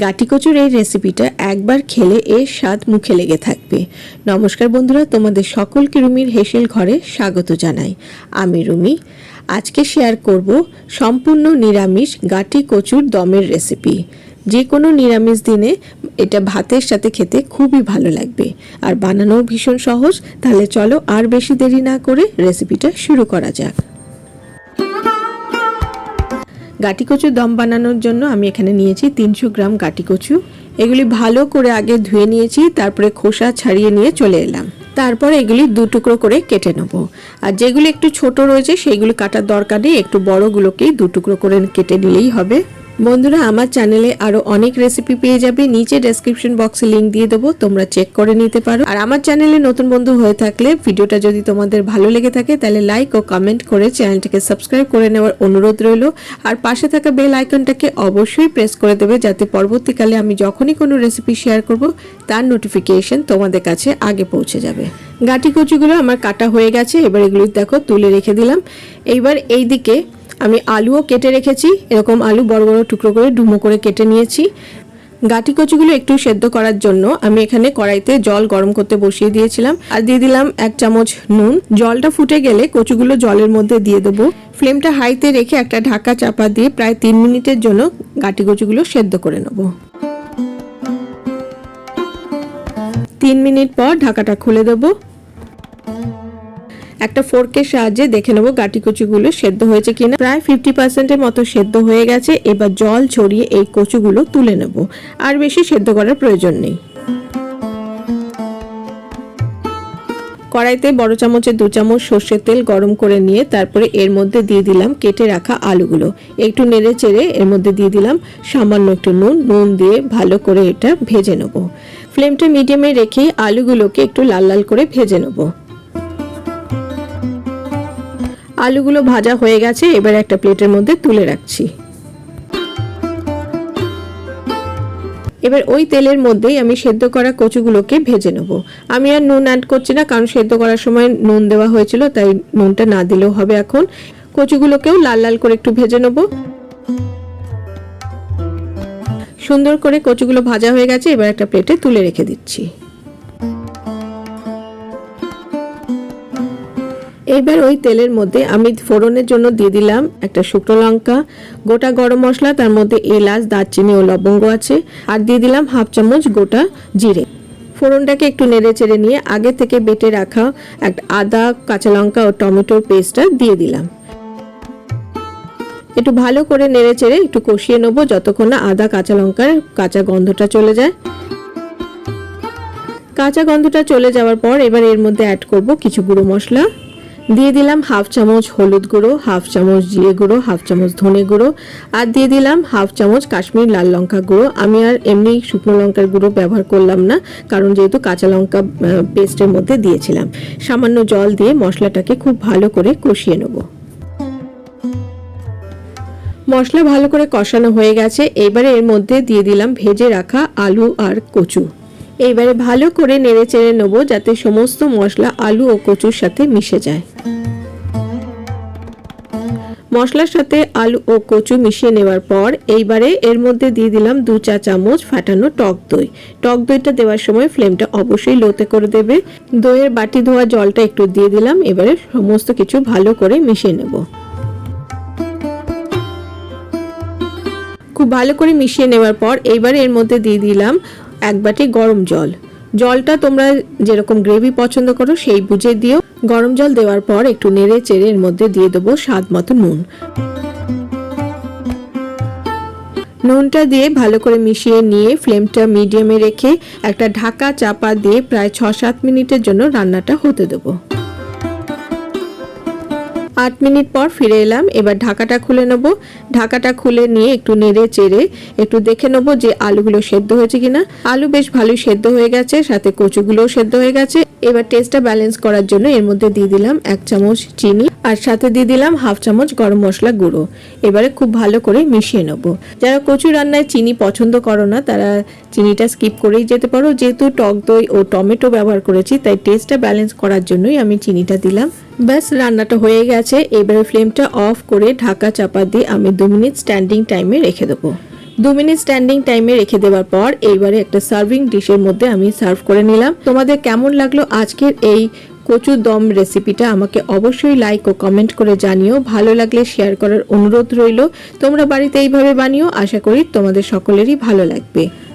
গাটি কচুর এই রেসিপিটা একবার খেলে এর স্বাদ মুখে লেগে থাকবে। নমস্কার বন্ধুরা, তোমাদের সকলকে রুমির হেসেল ঘরে স্বাগত জানাই। আমি রুমি। আজকে শেয়ার করব সম্পূর্ণ নিরামিষ গাটি কচুর দমের রেসিপি যে কোনো নিরামিষ দিনে এটা ভাতের সাথে খেতে খুবই ভালো লাগবে। আর বানানোও ভীষণ সহজ, তাহলে চলো আর বেশি দেরি না করে রেসিপিটা শুরু করা যাক। গাটি কচু দম বানানোর জন্য আমি এখানে নিয়েছি তিনশো গ্রাম গাটি কচু এগুলি ভালো করে আগে ধুয়ে নিয়েছি, তারপরে খোসা ছাড়িয়ে নিয়ে চলে এলাম। তারপর এগুলি দু টুকরো করে কেটে নেব। আর যেগুলি একটু ছোট রয়েছে, সেইগুলি কাটার দরকার নেই, একটু বড়গুলোকেই দু টুকরো করে কেটে নিলেই হবে। বন্ধুরা, আমার চ্যানেলে আরও অনেক রেসিপি পেয়ে যাবে। নিচে ডেসক্রিপশন বক্সে লিংক দিয়ে দেবো, তোমরা চেক করে নিতে পারো। আর আমার চ্যানেলে নতুন বন্ধু হয়ে থাকলে ভিডিওটা যদি তোমাদের ভালো লেগে থাকে, তাহলে লাইক ও কমেন্ট করে চ্যানেলটিকে সাবস্ক্রাইব করে নেওয়ার অনুরোধ রইল। আর পাশে থাকা বেল আইকনটাকে অবশ্যই প্রেস করে দেবে, যাতে পরবর্তীকালে আমি যখনই কোনো রেসিপি শেয়ার করব, তার নোটিফিকেশন তোমাদের কাছে আগে পৌঁছে যাবে। গাটি কচুগুলো আমার কাটা হয়ে গেছে, এবার এগুলো দেখো, তুলে রেখে দিলাম। এইবার এই দিকে আমি আলুও কেটে রেখেছি, এরকম আলু বড় বড় টুকরো করে ডুমো করে কেটে নিয়েছি। গাটি কচুগুলো একটু সেদ্ধ করার জন্য আমি এখানে কড়াইতে জল গরম করতে বসিয়ে দিয়েছিলাম। আর দিয়ে দিলাম এক চামচ নুন। জলটা ফুটে গেলে কচুগুলো জলের মধ্যে দিয়ে দেবো। ফ্লেমটা হাইতে রেখে একটা ঢাকা চাপা দিয়ে প্রায় তিন মিনিটের জন্য গাটি কচুগুলো সেদ্ধ করে নেব। তিন মিনিট পর ঢাকাটা খুলে দেবো। একটা ফোর্কের সাহায্যে দেখে নেব গাটি কচুগুলো সেদ্ধ হয়েছে কিনা। প্রায় ফিফটি পার্সেন্টের মতো সেদ্ধ হয়ে গেছে, এবার জল ছড়িয়ে এই কচুগুলো তুলে নেব। আর বেশি সেদ্ধ করার প্রয়োজন নেই। কড়াইতে বড় চামচে দু চামচ সর্ষের তেল গরম করে নিয়ে তারপরে এর মধ্যে দিয়ে দিলাম কেটে রাখা আলুগুলো। একটু নেড়ে চেড়ে এর মধ্যে দিয়ে দিলাম সামান্য একটু নুন। নুন দিয়ে ভালো করে এটা ভেজে নেব। ফ্লেমটা মিডিয়ামে রেখে আলুগুলোকে একটু লাল লাল করে ভেজে নেব। আলুগুলো ভাজা হয়ে গেছে, এবার একটা প্লেটের মধ্যে তুলে রাখছি। এবার ওই তেলের মধ্যেই আমি সেদ্ধ করা কচুগুলোকে ভেজে নেব। আমি আর নুন অ্যাড করছি না, কারণ সেদ্ধ করার সময় নুন দেওয়া হয়েছিল, তাই নুনটা না দিলেও হবে এখন। কচুগুলোকেও লাল লাল করে একটু ভেজে নেব। সুন্দর করে কচুগুলো ভাজা হয়ে গেছে, এবার একটা প্লেটে তুলে রেখে দিচ্ছি। এবার ওই তেলের মধ্যে আমি ফোড়নের জন্য দিয়ে দিলাম একটা শুকনো লঙ্কা, গোটা গরম মশলা, তার মধ্যে এলাচ, দারচিনি ও লবঙ্গ আছে, আর দিয়ে দিলাম হাফ চামচ গোটা জিরে। ফোড়নটাকে একটু নেড়ে চেড়ে নিয়ে আগে থেকে বেটে রাখা একটা আদা, কাঁচা লঙ্কা ও টমেটোর পেস্টটা দিয়ে দিলাম। একটু ভালো করে নেড়ে চেড়ে একটু কষিয়ে নেব যতক্ষণ না আদা, কাঁচা লঙ্কার কাঁচা গন্ধটা চলে যায়। কাঁচা গন্ধটা চলে যাওয়ার পর এবার এর মধ্যে অ্যাড করব কিছু গুঁড়ো মশলা। দিয়ে দিলাম হাফ চামচ হলুদ গুঁড়ো, হাফ চামচ জিরে গুঁড়ো, হাফ চামচ ধনে গুঁড়ো আর দিয়ে দিলাম হাফ চামচ কাশ্মীর লাল লঙ্কা গুঁড়ো। আমি আর এমনি শুকনো লঙ্কার গুঁড়ো ব্যবহার করলাম না, কারণ যেহেতু কাঁচা লঙ্কা পেস্টের মধ্যে দিয়েছিলাম। সামান্য জল দিয়ে মশলাটাকে খুব ভালো করে কষিয়ে নেব। মশলা ভালো করে কষানো হয়ে গেছে। এবারে এর মধ্যে দিয়ে দিলাম ভেজে রাখা আলু আর কচু। এইবারে ভালো করে নেড়ে চেড়ে নেব যাতে সমস্ত মশলা, আলু ও কচুর সাথে মিশে যায়। মশলার সাথে আলু ও কচু মিশিয়ে নেওয়ার পর এইবারে এর মধ্যে দিয়ে দিলাম দু চা চামচ ফাটানো টক দই। টক দইটা দেওয়ার সময় ফ্লেমটা অবশ্যই লোতে করে দেবে। দইয়ের বাটি ধোয়া জলটা একটু দিয়ে দিলাম, এবারে সমস্ত কিছু ভালো করে মিশিয়ে নেব। খুব ভালো করে মিশিয়ে নেওয়ার পর এইবারে এর মধ্যে দিয়ে দিলাম এক বাটি গরম জল। জলটা তোমরা যেরকম গ্রেভি পছন্দ করো, সেই বুঝে দিও। গরম জল দেওয়ার পর একটু নেড়ে চেড়ে এর মধ্যে দিয়ে দেবো স্বাদ মতো নুন। নুনটা দিয়ে ভালো করে মিশিয়ে নিয়ে ফ্লেমটা মিডিয়ামে রেখে একটা ঢাকা চাপা দিয়ে প্রায় ছ সাত মিনিটের জন্য রান্নাটা হতে দেবো। আট মিনিট পর ফিরে এলাম। এবার ঢাকাটা খুলে নেব। ঢাকাটা খুলে নিয়ে একটু নেড়ে চেড়ে একটু দেখে নেব যে আলুগুলো সেদ্ধ হয়েছে কিনা। আলু বেশ ভালোই সেদ্ধ হয়ে গেছে, সাথে কচুগুলোও সেদ্ধ হয়ে গেছে। এবার টেস্টটা ব্যালেন্স করার জন্য এর মধ্যে দিয়ে দিলাম এক চামচ চিনি আর সাথে দিয়ে দিলাম হাফ চামচ গরম মশলা গুঁড়ো। এবারে খুব ভালো করে মিশিয়ে নেব। যারা কচু রান্নায় চিনি পছন্দ করো না, তারা চিনিটা স্কিপ করেই যেতে পারো। যেহেতু টক দই ও টমেটো ব্যবহার করেছি, তাই টেস্টটা ব্যালেন্স করার জন্যই আমি চিনিটা দিলাম। ব্যাস, রান্নাটা হয়ে গেছে। এবারে ফ্লেমটা অফ করে ঢাকা চাপা দিয়ে আমি দু মিনিট স্ট্যান্ডিং টাইমে রেখে দেবো। দু মিনিট স্ট্যান্ডিং টাইমে রেখে দেওয়ার পর এইবারে একটা সার্ভিং ডিশের মধ্যে আমি সার্ভ করে নিলাম। তোমাদের কেমন লাগল আজকের এই কচু দম রেসিপিটা আমাকে অবশ্যই লাইক ও কমেন্ট করে জানিও। ভালো লাগলে শেয়ার করার অনুরোধ রইল। তোমরা বাড়িতে এইভাবে বানিও। আশা করি তোমাদের সকলেরই ভালো লাগবে।